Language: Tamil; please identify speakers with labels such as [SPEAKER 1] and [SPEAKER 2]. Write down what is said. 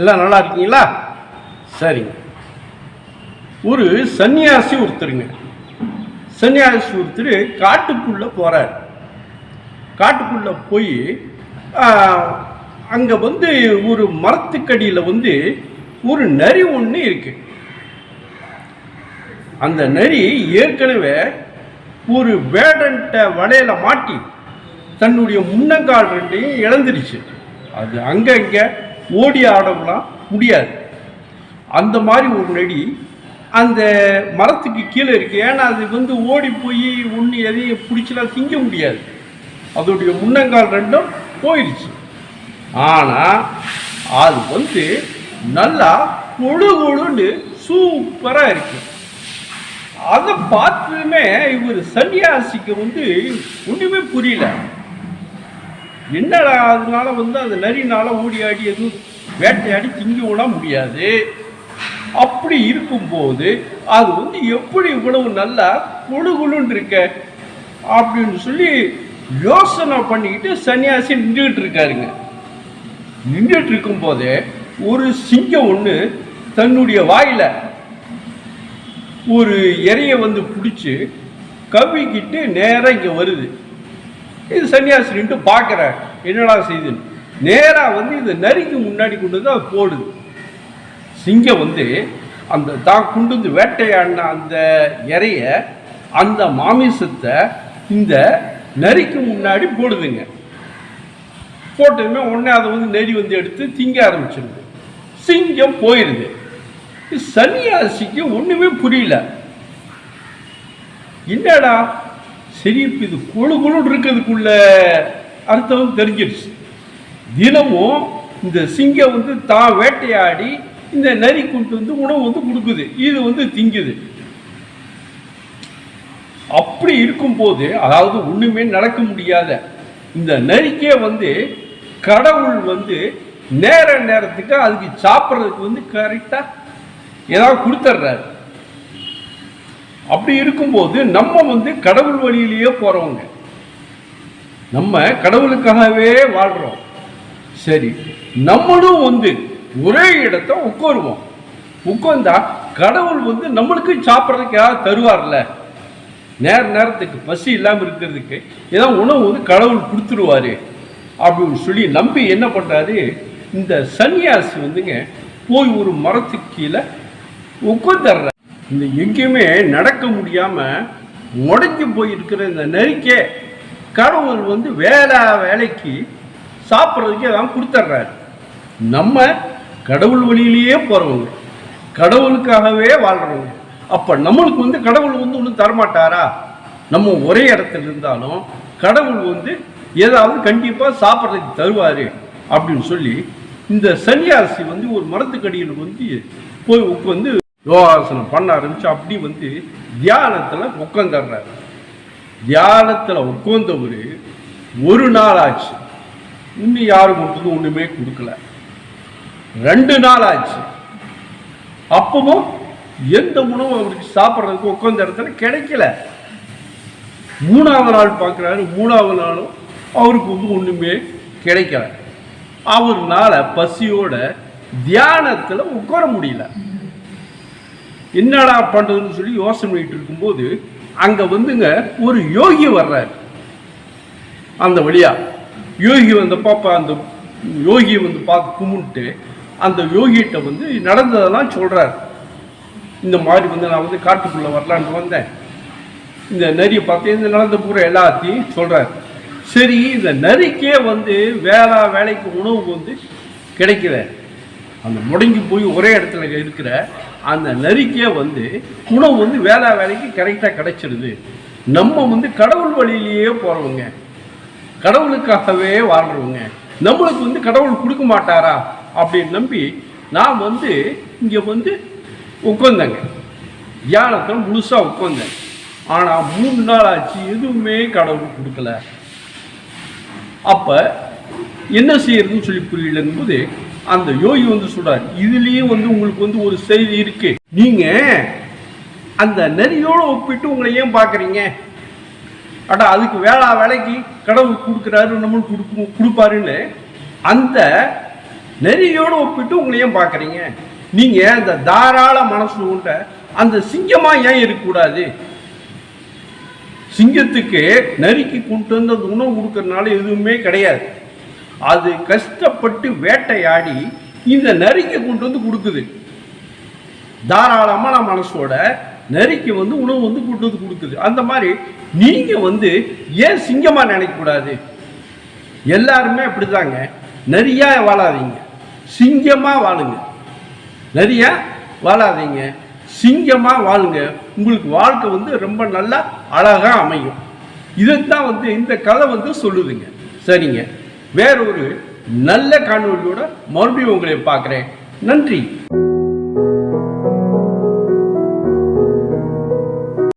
[SPEAKER 1] எல்லாம் நல்லா இருக்கீங்களா? சரிங்க. ஒரு சன்னியாசி ஒருத்தருங்க. சன்னியாசி ஒருத்தர் காட்டுக்குள்ளே போகிறார் காட்டுக்குள்ளே போய் அங்கே வந்து ஒரு மரத்துக்கடியில் வந்து ஒரு நரி ஒன்று இருக்கு. அந்த நரி ஏற்கனவே ஒரு வேடன்ட்ட வலையில் மாட்டி தன்னுடைய முன்னங்கால் ரெண்டையும் இழந்துருச்சு. அது அங்கங்கே ஓடி ஆடம்லாம் முடியாது. அந்த மாதிரி ஒரு நடி அந்த மரத்துக்கு கீழே இருக்கு. ஏன்னா அது வந்து ஓடி போய் ஒன்று எதையும் பிடிச்சலாம் திங்க முடியாது. அதோடைய முன்னங்கால் ரெண்டும் போயிடுச்சு ஆனால் அது வந்து நல்லா கொழு கொழுன்னு சூப்பராக இருக்கு. அதை பார்த்ததுமே இவர் சன்னியாசிக்கு வந்து ஒன்றுமே புரியல. என்னடா அதனால வந்து அந்த நரினால் ஓடி ஆடி எதுவும் வேட்டையாடி திங்கி விட முடியாது? அப்படி இருக்கும்போது அது வந்து எப்படி இவ்வளவு நல்லா குழு இருக்க? அப்படின்னு சொல்லி யோசனை பண்ணிக்கிட்டு சன்னியாசி நின்றுக்கிட்டு இருக்காருங்க. நின்றுட்டு இருக்கும்போதே ஒரு சிங்கம் ஒன்று தன்னுடைய வாயில் ஒரு இறைய வந்து பிடிச்சி கவிக்கிட்டு நேராக இங்கே வருது. இது சன்னியாசி பார்க்குறேன் பார்க்குற என்னடா செய்யுதுன்னு நேராக வந்து இந்த நரிக்கு முன்னாடி கொண்டு வந்து அது போடுது. சிங்கம் வந்து அந்த தான் கொண்டு வந்து வேட்டையாடின அந்த இறைய அந்த மாமிசத்தை இந்த நரிக்கு முன்னாடி போடுதுங்க. போட்டதுமே உடனே அதை வந்து நெறி வந்து எடுத்து திங்க ஆரம்பிச்சிருது. சிங்கம் போயிடுது சன்னியாசிக்கு ஒன்றுமே புரியல. என்னடா? சரி இப்போ இது கொழு கொழுன்னு இருக்கிறதுக்குள்ள அர்த்தம் தெரிஞ்சிருச்சு. தினமும் இந்த சிங்கம் வந்து தான் வேட்டையாடி இந்த நரி கொண்டு வந்து உணவு வந்து கொடுக்குது. இது வந்து திங்குது. அப்படி இருக்கும்போது அதாவது ஒன்றுமே நடக்க முடியாத இந்த நரிக்கே வந்து கடவுள் வந்து நேர நேரத்துக்கு அதுக்கு சாப்பிட்றதுக்கு வந்து கரெக்டாக ஏதாவது கொடுத்துட்றாரு அப்படி இருக்கும்போது நம்ம வந்து கடவுள் வழியிலேயே போகிறவங்க நம்ம கடவுளுக்காகவே வாழ்கிறோம் சரி நம்மளும் வந்து ஒரே இடத்த உட்காருவோம். உட்கார்ந்தா கடவுள் வந்து நம்மளுக்கு சாப்பிட்றதுக்கு ஏதாவது தருவார்ல? நேர நேரத்துக்கு பசி இல்லாமல் இருக்கிறதுக்கு ஏதோ உணவு வந்து கடவுள் கொடுத்துருவாரு அப்படின்னு சொல்லி நம்பி என்ன பண்ணுறாரு இந்த சன்னியாசி வந்துங்க போய் ஒரு மரத்துக்கு கீழே உட்காந்துடுற இந்த எங்கேயுமே நடக்க முடியாமல் முடங்கி போயிருக்கிற இந்த நெறிக்கே கடவுள் வந்து வேலை வேலைக்கு சாப்பிட்றதுக்கு ஏதாவது கொடுத்துட்றாரு நம்ம கடவுள் வழியிலேயே போகிறவங்க கடவுளுக்காகவே வாழ்கிறவங்க அப்போ நம்மளுக்கு வந்து கடவுள் வந்து ஒன்றும் தரமாட்டாரா? நம்ம ஒரே இடத்துல இருந்தாலும் கடவுள் வந்து ஏதாவது கண்டிப்பாக சாப்பிட்றதுக்கு தருவார் அப்படின்னு சொல்லி இந்த சன்னியாசி வந்து ஒரு மரத்துக்கடியில் வந்து போய் உட்காந்து யோகாசனம் பண்ண ஆரம்பிச்சு அப்படி வந்து தியானத்தில் உட்காந்துடுறாரு தியானத்தில் உட்காந்தவர் ஒரு நாள் ஆச்சு இன்னும் யாரும் மட்டும் ஒன்றுமே கொடுக்கல. ரெண்டு நாள் ஆச்சு அப்பவும் எந்த உணவும் அவருக்கு சாப்பிட்றதுக்கு உட்காந்த இடத்துல கிடைக்கல. மூணாவது நாள் பார்க்குறாரு மூணாவது நாளும் அவருக்கு வந்து ஒன்றுமே கிடைக்கல. அவர்னால பசியோட தியானத்தில் உட்கார முடியல. என்னடா பண்ணுறதுன்னு சொல்லி யோசனை பண்ணிட்டு இருக்கும்போது அங்கே வந்துங்க ஒரு யோகி வர்றாரு. அந்த வழியா. யோகி வந்த பாப்பா அந்த யோகியை வந்து பார்த்து கும்பிட்டு அந்த யோகிகிட்ட வந்து நடந்ததெல்லாம் சொல்கிறார் இந்த மாதிரி வந்து நான் வந்து காட்டுக்குள்ளே வரலான்ட்டு வந்தேன். இந்த நரியை பார்த்து இந்த நடந்த பூரா எல்லாத்தையும் சொல்கிறார் சரி இந்த நரிக்கே வந்து வேலை வேலைக்கு உணவு வந்து கிடைக்கல. அந்த முடங்கி போய் ஒரே இடத்துல இருக்கிற அந்த நரிக்கே வந்து உணவு வந்து வேலை வேலைக்கு கரெக்டாக கிடைச்சிடுது. நம்ம வந்து கடவுள் வழியிலேயே போகிறவங்க கடவுளுக்காகவே வாழ்கிறவங்க நம்மளுக்கு வந்து கடவுள் கொடுக்க மாட்டாரா? அப்படின்னு நம்பி நான் வந்து இங்கே வந்து உட்காந்தேங்க தியானத்தில் முழுசாக உட்காந்தேன் ஆனால் மூணு நாள் ஆச்சு எதுவுமே கடவுள் கொடுக்கல. அப்போ என்ன செய்யறதுன்னு சொல்லி புரியலங்கும் போது அந்த யோகி வந்து சொல்றார் இதுலேயும் வந்து உங்களுக்கு வந்து ஒரு செய்தி இருக்கு. நீங்க அந்த நரியோட ஒப்பிட்டு உங்களை ஏன் பார்க்குறீங்க? அடா அதுக்கு வேளா வேலைக்கு கடவுள் கொடுக்குறாரு நம்மளுக்கு கொடுக்கும் கொடுப்பாருன்னு அந்த நெறியோடு ஒப்பிட்டு உங்களை ஏன் பார்க்குறீங்க? நீங்கள் அந்த தாராள மனசு உண்ட அந்த சிங்கமாக ஏன் இருக்கக்கூடாது? சிங்கத்துக்கு நரிக்கு கொண்டு வந்து அந்த உணவு கொடுக்கறதுனால எதுவுமே கிடையாது. அது கஷ்டப்பட்டு வேட்டையாடி இந்த நரிக்கு கொண்டு வந்து கொடுக்குது. தாராளமான மனசோட நரிக்கு வந்து உணவு வந்து கொண்டு வந்து கொடுக்குது. அந்த மாதிரி நீங்க வந்து ஏன் சிங்கமா நினைக்கக்கூடாது எல்லாருமே அப்படிதாங்க. நரியா வாழாதீங்க. சிங்கமா வாழுங்க. நரியா வாழாதீங்க. சிங்கமா வாழுங்க. உங்களுக்கு வாழ்க்கை வந்து ரொம்ப நல்லா அழகா அமையும். இதைத்தான் வந்து இந்த கதை வந்து சொல்லுதுங்க. சரிங்க. வேற ஒரு நல்ல காணொலியோட மறுபடியும் உங்களை பார்க்குறேன். நன்றி.